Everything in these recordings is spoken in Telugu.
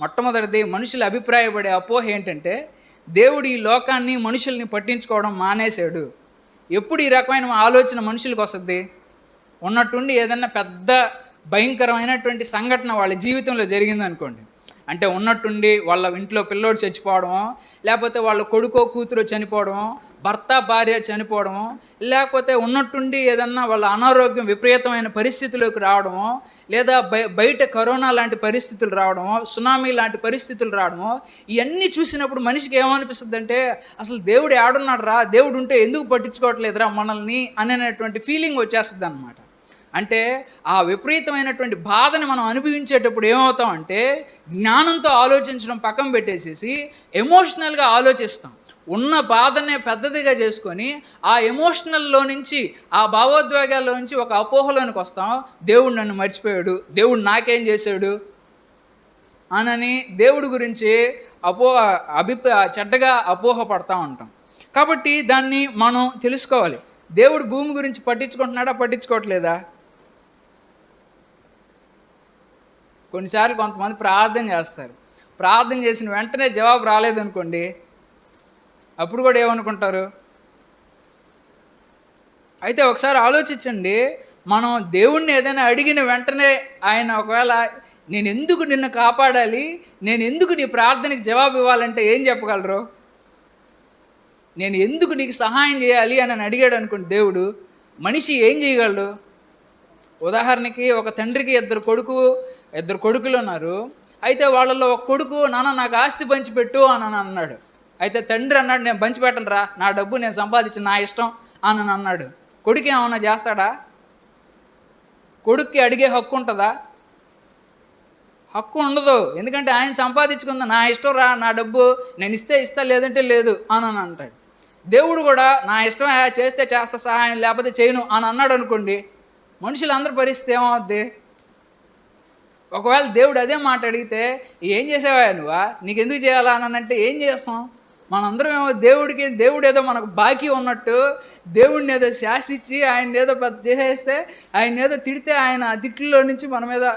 మొట్టమొదటిది మనుషులు అభిప్రాయపడే అపోహ ఏంటంటే దేవుడు ఈ లోకాన్ని మనుషుల్ని పట్టించుకోవడం మానేశాడు. ఎప్పుడు ఈ రకమైన ఆలోచన మనుషులకు వస్తుంది? ఉన్నట్టుండి ఏదన్నా పెద్ద భయంకరమైనటువంటి సంఘటన వాళ్ళ జీవితంలో జరిగిందనుకోండి. అంటే ఉన్నట్టుండి వాళ్ళ ఇంట్లో పిల్లోడు చచ్చిపోవడమో లేకపోతే వాళ్ళ కొడుకో కూతురు చనిపోవడమో భర్త భార్య చనిపోవడమో లేకపోతే ఉన్నట్టుండి ఏదన్నా వాళ్ళ అనారోగ్యం విపరీతమైన పరిస్థితుల్లోకి రావడమో లేదా బయట కరోనా లాంటి పరిస్థితులు రావడమో సునామీ లాంటి పరిస్థితులు రావడమో ఇవన్నీ చూసినప్పుడు మనిషికి ఏమనిపిస్తుంది అంటే అసలు దేవుడు ఏడున్నాడు రా దేవుడు ఉంటే ఎందుకు పట్టించుకోవట్లేదురా మనల్ని అనేటువంటి ఫీలింగ్ వచ్చేస్తుంది అనమాట అంటే ఆ విపరీతమైనటువంటి బాధని మనం అనుభవించేటప్పుడు ఏమవుతాం అంటే జ్ఞానంతో ఆలోచించడం పక్కన పెట్టేసేసి ఎమోషనల్గా ఆలోచిస్తాం. ఉన్న బాధనే పెద్దదిగా చేసుకొని ఆ ఎమోషనల్లో నుంచి ఆ భావోద్వేగాల్లో నుంచి ఒక అపోహలోనికి వస్తాం. దేవుడు నన్ను మర్చిపోయాడు. దేవుడు నాకేం చేశాడు? అనని దేవుడి గురించి అపోహ అభిప్రా చెడ్డగా అపోహ పడతా ఉంటాం. కాబట్టి దాన్ని మనం తెలుసుకోవాలి. దేవుడు భూమి గురించి పట్టించుకుంటున్నాడా? పట్టించుకోవట్లేదా? కొన్నిసార్లు కొంతమంది ప్రార్థన చేస్తారు. ప్రార్థన చేసిన వెంటనే జవాబు రాలేదనుకోండి అప్పుడు కూడా ఏమనుకుంటారు? అయితే ఒకసారి ఆలోచించండి. మనం దేవుణ్ణి ఏదైనా అడిగిన వెంటనే ఆయన ఒకవేళ నేను ఎందుకు నిన్ను కాపాడాలి? నేను ఎందుకు నీ ప్రార్థనకి జవాబు ఇవ్వాలంటే ఏం చెప్పగలరు? నేను ఎందుకు నీకు సహాయం చేయాలి అని అని అడిగాడు అనుకోండి దేవుడు. మనిషి ఏం చేయగలడు? ఉదాహరణకి ఒక తండ్రికి ఇద్దరు కొడుకు ఇద్దరు కొడుకులు ఉన్నారు. అయితే వాళ్ళలో ఒక కొడుకు నాన్న నాకు ఆస్తి పంచిపెట్టు అని అని అన్నాడు. అయితే తండ్రి అన్నాడు నేను పంచిపెట్టను రా నా డబ్బు నేను సంపాదించిన నా ఇష్టం అని అన్నాడు. కొడుకు ఏమన్నా చేస్తాడా? కొడుక్కి అడిగే హక్కు ఉంటుందా? హక్కు ఉండదు. ఎందుకంటే ఆయన సంపాదించుకుంది నా ఇష్టం రా నా డబ్బు నేను ఇస్తే ఇస్తా లేదంటే లేదు అని అని అంటాడు. దేవుడు కూడా నా ఇష్టం చేస్తే చేస్తా సహాయం లేకపోతే చేయను అని అన్నాడు అనుకోండి మనుషులందరి పరిస్థితి ఏమవుద్ది? ఒకవేళ దేవుడు అదే మాట అడిగితే ఏం చేసావా నువ్వా? నీకు ఎందుకు చేయాలా? అని అంటే ఏం చేస్తాం? మనందరం ఏమో దేవుడికి దేవుడు ఏదో మనకు బాకీ ఉన్నట్టు దేవుడిని ఏదో శాసించి ఆయన ఏదో పెద్ద చేసేస్తే ఆయన ఏదో తిడితే ఆయన ఆ నుంచి మన మీద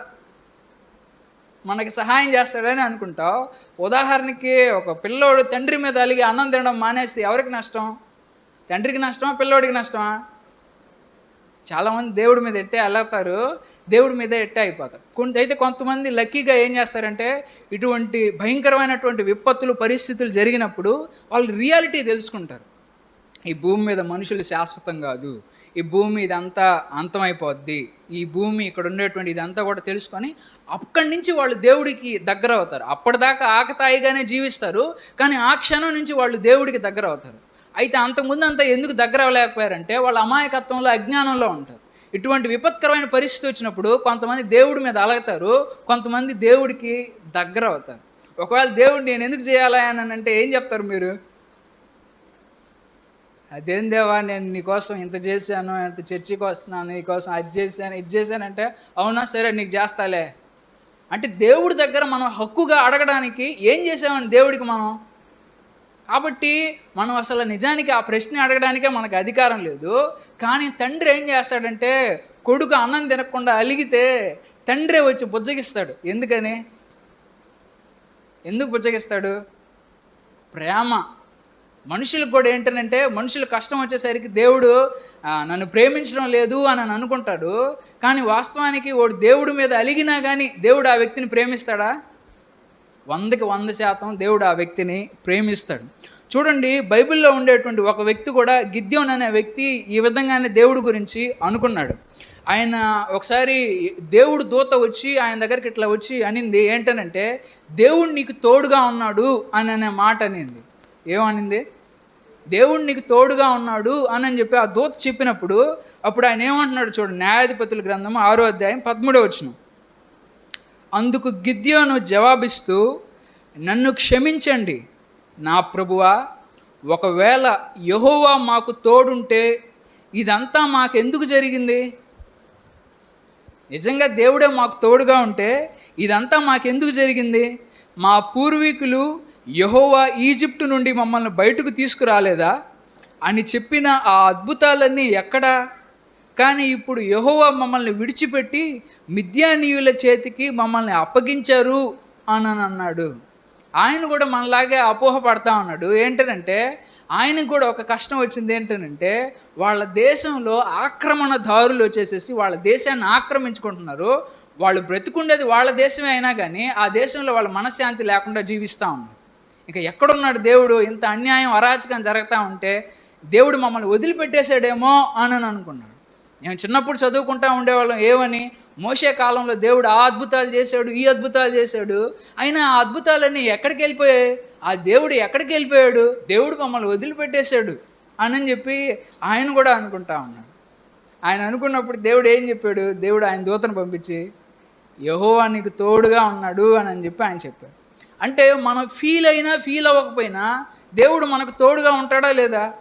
మనకి సహాయం చేస్తాడని అనుకుంటావు. ఉదాహరణకి ఒక పిల్లోడు తండ్రి మీద అలిగి అన్నం తినడం మానేస్తే ఎవరికి నష్టం? తండ్రికి నష్టమా పిల్లోడికి నష్టమా? చాలామంది దేవుడి మీద ఎట్టే అల్లాతారు దేవుడి మీద ఎట్ట అయిపోతారు. కొంత అయితే కొంతమంది లక్కీగా ఏం చేస్తారంటే ఇటువంటి భయంకరమైనటువంటి విపత్తులు పరిస్థితులు జరిగినప్పుడు వాళ్ళు రియాలిటీ తెలుసుకుంటారు. ఈ భూమి మీద మనుషులు శాశ్వతం కాదు. ఈ భూమి ఇదంతా అంతమైపోద్ది. ఈ భూమి ఇక్కడ ఉండేటువంటి ఇదంతా కూడా తెలుసుకొని అక్కడి నుంచి వాళ్ళు దేవుడికి దగ్గర అవుతారు. అప్పటిదాకా ఆకతాయిగానే జీవిస్తారు కానీ ఆ క్షణం నుంచి వాళ్ళు దేవుడికి దగ్గర అవుతారు. అయితే అంతకుముందు అంతా ఎందుకు దగ్గర అవ్వలేకపోయారంటే వాళ్ళ అమాయకత్వంలో అజ్ఞానంలో ఉంటారు. ఇటువంటి విపత్కరమైన పరిస్థితి వచ్చినప్పుడు కొంతమంది దేవుడి మీద అలగతారు కొంతమంది దేవుడికి దగ్గర అవుతారు. ఒకవేళ దేవుడు నేను ఎందుకు చేయాలా అని అంటే ఏం చెప్తారు మీరు? అదేం దేవా నేను నీకోసం ఇంత చేశాను ఇంత చర్చికి వస్తున్నాను నీకోసం అది చేశాను ఇది చేశానంటే అవునా సరే నీకు చేస్తాలే. అంటే దేవుడి దగ్గర మనం హక్కుగా అడగడానికి ఏం చేసామని దేవుడికి మనం? కాబట్టి మనం అసలు నిజానికి ఆ ప్రశ్న అడగడానికే మనకు అధికారం లేదు. కానీ తండ్రి ఏం చేస్తాడంటే కొడుకు అన్నం తినకుండా అలిగితే తండ్రే వచ్చి బుజ్జగిస్తాడు. ఎందుకని? ఎందుకు బుజ్జగిస్తాడు? ప్రేమ. మనుషులకు కూడా ఏంటనంటే మనుషులు కష్టం వచ్చేసరికి దేవుడు నన్ను ప్రేమించడం లేదు అని అని అనుకుంటాడు. కానీ వాస్తవానికి వాడు దేవుడి మీద అలిగినా కానీ దేవుడు ఆ వ్యక్తిని ప్రేమిస్తాడా? వందకి వంద శాతం దేవుడు ఆ వ్యక్తిని ప్రేమిస్తాడు. చూడండి బైబిల్లో ఉండేటువంటి ఒక వ్యక్తి కూడా గిద్యోన్ అనే వ్యక్తి ఈ విధంగానే దేవుడి గురించి అనుకున్నాడు. ఆయన ఒకసారి దేవుడు దూత వచ్చి ఆయన దగ్గరికి ఇట్లా వచ్చి అనింది ఏంటనంటే దేవుడు నీకు తోడుగా ఉన్నాడు అని అనే మాట అనింది. ఏమనింది? దేవుడు నీకు తోడుగా ఉన్నాడు అని అని చెప్పి ఆ దూత చెప్పినప్పుడు అప్పుడు ఆయన ఏమంటున్నాడు చూడండి న్యాయాధిపతుల గ్రంథం ఆరో అధ్యాయం పదమూడో వచ్చిన అందుకు గిద్యోను జవాబిస్తూ నన్ను క్షమించండి నా ప్రభువా ఒకవేళ యహోవా మాకు తోడుంటే ఇదంతా మాకెందుకు జరిగింది? నిజంగా దేవుడే మాకు తోడుగా ఉంటే ఇదంతా మాకెందుకు జరిగింది? మా పూర్వీకులు యహోవా ఈజిప్టు నుండి మమ్మల్ని బయటకు తీసుకురాలేదా? అని చెప్పిన ఆ అద్భుతాలన్నీ ఎక్కడా? కానీ ఇప్పుడు యెహోవా మమ్మల్ని విడిచిపెట్టి మిద్యానీయుల చేతికి మమ్మల్ని అప్పగించారు అని అన్నాడు. ఆయన కూడా మనలాగే అపోహ పడతా ఉన్నాడు. ఏంటనంటే ఆయనకు కూడా ఒక కష్టం వచ్చింది ఏంటంటే వాళ్ళ దేశంలో ఆక్రమణదారులు వచ్చేసేసి వాళ్ళ దేశాన్ని ఆక్రమించుకుంటున్నారు. వాళ్ళు బ్రతుకుండేది వాళ్ళ దేశమే అయినా కానీ ఆ దేశంలో వాళ్ళ మనశ్శాంతి లేకుండా జీవిస్తూ ఉన్నారు. ఇక ఎక్కడున్నాడు దేవుడు? ఇంత అన్యాయం అరాచకం జరుగుతూ ఉంటే దేవుడు మమ్మల్ని వదిలిపెట్టేశాడేమో అని అనుకున్నాడు. నేను చిన్నప్పుడు చదువుకుంటా ఉండేవాళ్ళం. ఏమని? మోసే కాలంలో దేవుడు ఆ అద్భుతాలు చేశాడు ఈ అద్భుతాలు చేశాడు. అయినా ఆ అద్భుతాలన్నీ ఎక్కడికి వెళ్ళిపోయాయి? ఆ దేవుడు ఎక్కడికి వెళ్ళిపోయాడు? దేవుడు మమ్మల్ని వదిలిపెట్టేశాడు అని చెప్పి ఆయన కూడా అనుకుంటా ఉన్నాడు. ఆయన అనుకున్నప్పుడు దేవుడు ఏం చెప్పాడు? దేవుడు ఆయన దూతను పంపించి యహోవా నీకు తోడుగా ఉన్నాడు అని అని చెప్పి ఆయన చెప్పాడు. అంటే మనం ఫీల్ అయినా ఫీల్ అవ్వకపోయినా దేవుడు మనకు తోడుగా ఉంటాడా లేదా?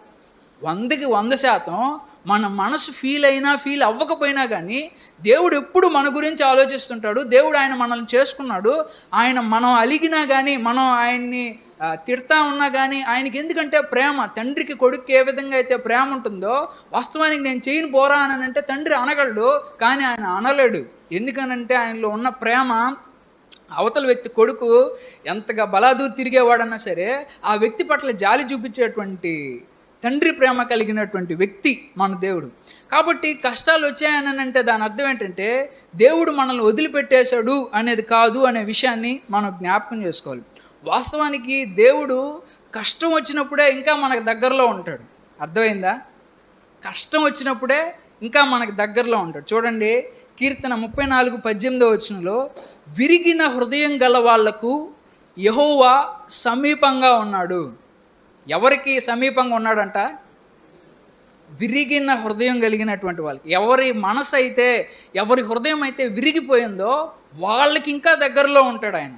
వందకి వంద శాతం మన మనసు ఫీల్ అయినా ఫీల్ అవ్వకపోయినా కానీ దేవుడు ఎప్పుడు మన గురించి ఆలోచిస్తుంటాడు. దేవుడు ఆయన మనల్ని చేసుకున్నాడు. ఆయన మనం అలిగినా కానీ మనం ఆయన్ని తిడతా ఉన్నా కానీ ఆయనకి ఎందుకంటే ప్రేమ తండ్రికి కొడుక్కి ఏ విధంగా అయితే ప్రేమ ఉంటుందో వాస్తవానికి నేను చేయను పోరా అని అంటే తండ్రి అనగలడు కానీ ఆయన అనలేడు. ఎందుకనంటే ఆయనలో ఉన్న ప్రేమ అవతల వ్యక్తి కొడుకు ఎంతగా బలాదూరు తిరిగేవాడన్నా సరే ఆ వ్యక్తి పట్ల జాలి చూపించేటువంటి తండ్రి ప్రేమ కలిగినటువంటి వ్యక్తి మన దేవుడు. కాబట్టి కష్టాలు వచ్చాయని అంటే దాని అర్థం ఏంటంటే దేవుడు మనల్ని వదిలిపెట్టేశాడు అనేది కాదు అనే విషయాన్ని మనం జ్ఞాపకం చేసుకోవాలి. వాస్తవానికి దేవుడు కష్టం వచ్చినప్పుడే ఇంకా మనకు దగ్గరలో ఉంటాడు. అర్థమైందా? కష్టం వచ్చినప్పుడే ఇంకా మనకు దగ్గరలో ఉంటాడు. చూడండి కీర్తన ముప్పై నాలుగు పద్దెనిమిదో వచనంలో విరిగిన హృదయం గల వాళ్ళకు యహోవా సమీపంగా ఉన్నాడు. ఎవరికి సమీపంగా ఉన్నాడంట? విరిగిన హృదయం కలిగినటువంటి వాళ్ళకి. ఎవరి మనసు అయితే ఎవరి హృదయం అయితే విరిగిపోయిందో వాళ్ళకి ఇంకా దగ్గరలో ఉంటాడు ఆయన.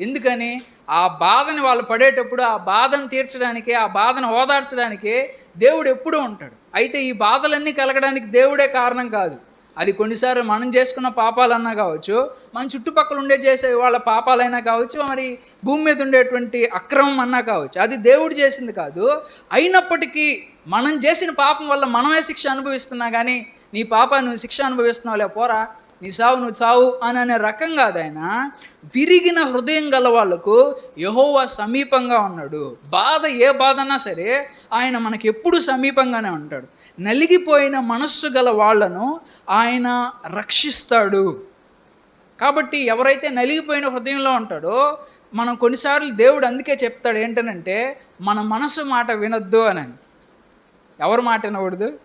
ఎందుకని? ఆ బాధని వాళ్ళు పడేటప్పుడు ఆ బాధను తీర్చడానికి ఆ బాధను ఓదార్చడానికి దేవుడు ఎప్పుడూ ఉంటాడు. అయితే ఈ బాధలన్నీ కలగడానికి దేవుడే కారణం కాదు. అది కొన్నిసార్లు మనం చేసుకున్న పాపాలన్నా కావచ్చు మన చుట్టుపక్కల ఉండే చేసే వాళ్ళ పాపాలైనా కావచ్చు మరి భూమి మీద ఉండేటువంటి అక్రమం అన్నా కావచ్చు అది దేవుడు చేసింది కాదు. అయినప్పటికీ మనం చేసిన పాపం వల్ల మనమే శిక్ష అనుభవిస్తున్నా కానీ నీ పాప నువ్వు శిక్ష అనుభవిస్తున్నావులే పోరా నీ సావు నువ్వు చావు అని అనే రకం కాదైనా విరిగిన హృదయం గల వాళ్ళకు యహోవా సమీపంగా ఉన్నాడు. బాధ ఏ బాధ అన్నా సరే ఆయన మనకి ఎప్పుడు సమీపంగానే ఉంటాడు. నలిగిపోయిన మనస్సు గల వాళ్ళను ఆయన రక్షిస్తాడు. కాబట్టి ఎవరైతే నలిగిపోయిన హృదయంలో ఉంటాడో మనం కొన్నిసార్లు దేవుడు అందుకే చెప్తాడు ఏంటనంటే మన మనసు మాట వినొద్దు అని. ఎవరి మాట వినకూడదు?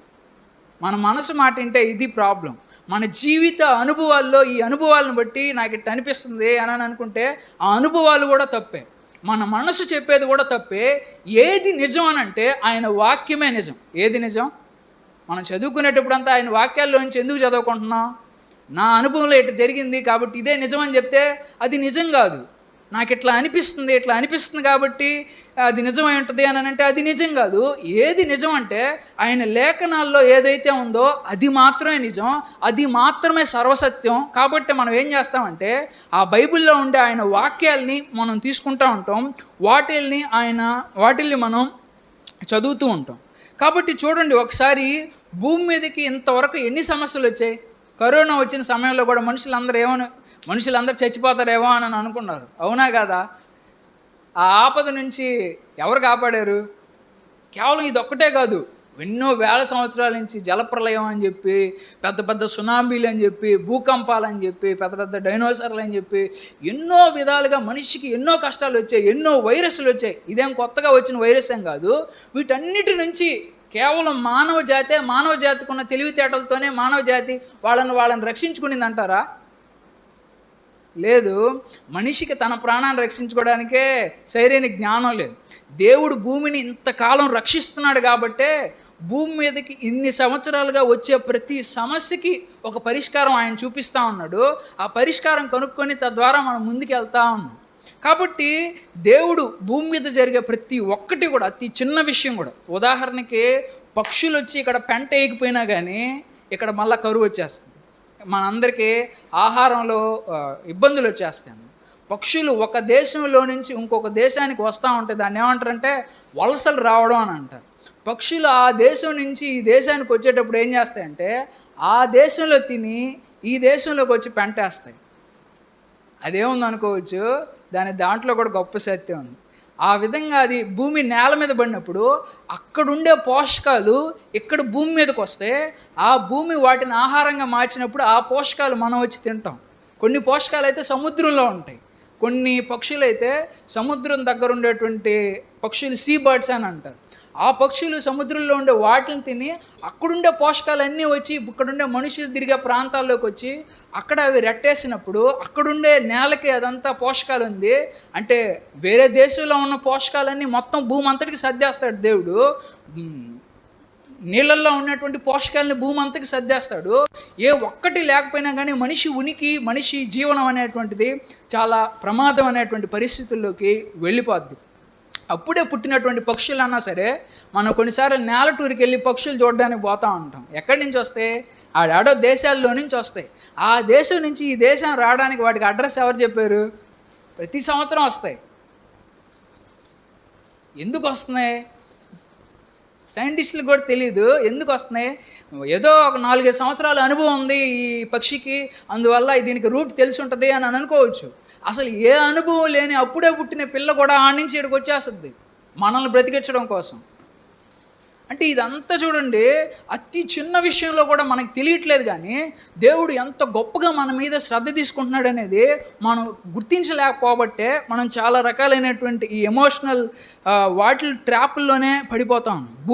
మన మనసు మాట వింటే ఇది ప్రాబ్లం. మన జీవిత అనుభవాల్లో ఈ అనుభవాలను బట్టి నాకు ఇట్ట అనిపిస్తుంది అని అని అనుకుంటే ఆ అనుభవాలు కూడా తప్పే. మన మనసు చెప్పేది కూడా తప్పే. ఏది నిజం అని అంటే ఆయన వాక్యమే నిజం. ఏది నిజం? మనం చదువుకునేటప్పుడంతా ఆయన వాక్యాల్లోంచి ఎందుకు చదువుకుంటున్నాం? నా అనుభవంలో ఇట్లా జరిగింది కాబట్టి ఇదే నిజం అని చెప్తే అది నిజం కాదు. నాకు ఇట్లా అనిపిస్తుంది ఇట్లా అనిపిస్తుంది కాబట్టి అది నిజమై ఉంటుంది అని అంటే అది నిజం కాదు. ఏది నిజం అంటే ఆయన లేఖనాల్లో ఏదైతే ఉందో అది మాత్రమే నిజం అది మాత్రమే సర్వసత్యం. కాబట్టి మనం ఏం చేస్తామంటే ఆ బైబిల్లో ఉండే ఆయన వాక్యాల్ని మనం తీసుకుంటూ ఉంటాం. వాటిల్ని ఆయన వాటిల్ని మనం చదువుతూ ఉంటాం. కాబట్టి చూడండి ఒకసారి భూమి మీదకి ఇంతవరకు ఎన్ని సమస్యలు వచ్చాయి? కరోనా వచ్చిన సమయంలో కూడా మనుషులందరూ ఏమని మనుషులందరూ చచ్చిపోతారేమో అని అనుకున్నారు. అవునా కదా? ఆ ఆపద నుంచి ఎవరు కాపాడారు? కేవలం ఇది ఒక్కటే కాదు. ఎన్నో వేల సంవత్సరాల నుంచి జలప్రలయం అని చెప్పి పెద్ద పెద్ద సునామీలు అని చెప్పి భూకంపాలు అని చెప్పి పెద్ద పెద్ద డైనోసార్లు అని చెప్పి ఎన్నో విధాలుగా మనిషికి ఎన్నో కష్టాలు వచ్చాయి ఎన్నో వైరస్లు వచ్చాయి. ఇదేం కొత్తగా వచ్చిన వైరస్ ఏం కాదు. వీటన్నిటి నుంచి కేవలం మానవ జాతే మానవ జాతికి ఉన్న తెలివితేటలతోనే మానవ జాతి వాళ్ళని వాళ్ళని రక్షించుకునింది అంటారా లేదు. మనిషికి తన ప్రాణాన్ని రక్షించుకోవడానికే సరైన జ్ఞానం లేదు. దేవుడు భూమిని ఇంతకాలం రక్షిస్తున్నాడు కాబట్టే భూమి మీదకి ఇన్ని సంవత్సరాలుగా వచ్చే ప్రతి సమస్యకి ఒక పరిష్కారం ఆయన చూపిస్తూ ఉన్నాడు. ఆ పరిష్కారం కనుక్కొని తద్వారా మనం ముందుకు వెళ్తా ఉన్నాం. కాబట్టి దేవుడు భూమి మీద జరిగే ప్రతి ఒక్కటి కూడా అతి చిన్న విషయం కూడా. ఉదాహరణకి పక్షులు వచ్చి ఇక్కడ పెంట వేయకపోయినా కానీ ఇక్కడ మళ్ళీ కరువు వచ్చేస్తుంది. మనందరికీ ఆహారంలో ఇబ్బందులు వచ్చేస్తాయి. పక్షులు ఒక దేశంలో నుంచి ఇంకొక దేశానికి వస్తూ ఉంటే దాన్ని ఏమంటారంటే వలసలు రావడం అని అంటారు. పక్షులు ఆ దేశం నుంచి ఈ దేశానికి వచ్చేటప్పుడు ఏం చేస్తాయంటే ఆ దేశంలో తిని ఈ దేశంలోకి వచ్చి పెంటేస్తాయి. అదేముంది అనుకోవచ్చు దాని దాంట్లో కూడా గొప్ప సత్యం ఉంది. ఆ విధంగా అది భూమి నేల మీద పడినప్పుడు అక్కడుండే పోషకాలు ఇక్కడ భూమి మీదకి వస్తే ఆ భూమి వాటిని ఆహారంగా మార్చినప్పుడు ఆ పోషకాలు మనం వచ్చి తింటాం. కొన్ని పోషకాలు అయితే సముద్రంలో ఉంటాయి. కొన్ని పక్షులు అయితే సముద్రం దగ్గర ఉండేటువంటి పక్షులు సీ బర్డ్స్ అని అంటారు. ఆ పక్షులు సముద్రంలో ఉండే వాటిని తిని అక్కడుండే పోషకాలన్నీ వచ్చి ఇక్కడుండే మనుషులు తిరిగే ప్రాంతాల్లోకి వచ్చి అక్కడ అవి రెట్టేసినప్పుడు అక్కడుండే నేలకి అదంతా పోషకాలు ఉంది. అంటే వేరే దేశంలో ఉన్న పోషకాలన్నీ మొత్తం భూమి అంతటికి సర్దేస్తాడు దేవుడు. నీళ్ళల్లో ఉన్నటువంటి పోషకాలని భూమి అంతకి సర్దేస్తాడు. ఏ ఒక్కటి లేకపోయినా కానీ మనిషి ఉనికి మనిషి జీవనం అనేటువంటిది చాలా ప్రమాదం అనేటువంటి పరిస్థితుల్లోకి వెళ్ళిపోద్ది. అప్పుడే పుట్టినటువంటి పక్షులు అన్నా సరే మనం కొన్నిసార్లు నేల వెళ్ళి పక్షులు చూడడానికి పోతూ ఉంటాం. ఎక్కడి నుంచి వస్తే ఆడాడో దేశాల్లో నుంచి వస్తాయి. ఆ దేశం నుంచి ఈ దేశం రావడానికి వాటికి అడ్రస్ ఎవరు చెప్పారు? ప్రతి సంవత్సరం వస్తాయి. ఎందుకు వస్తున్నాయి? సైంటిస్టులకు కూడా తెలియదు ఎందుకు వస్తున్నాయి? ఏదో ఒక నాలుగైదు సంవత్సరాల అనుభవం ఉంది ఈ పక్షికి. అందువల్ల దీనికి రూట్ తెలిసి ఉంటుంది అని అనుకోవచ్చు. అసలు ఏ అనుభవం లేని అప్పుడే పుట్టిన పిల్ల కూడా ఆ నుంచి ఇక్కడికి వచ్చేస్తుంది. మనల్ని బ్రతికించడం కోసం. అంటే ఇదంతా చూడండి అతి చిన్న విషయంలో కూడా మనకు తెలియట్లేదు కానీ దేవుడు ఎంత గొప్పగా మన మీద శ్రద్ధ తీసుకుంటున్నాడు అనేది మనం గుర్తించలేకపోబట్టే మనం చాలా రకాలైనటువంటి ఈ ఎమోషనల్ వాటి ట్రాపుల్లోనే పడిపోతాం.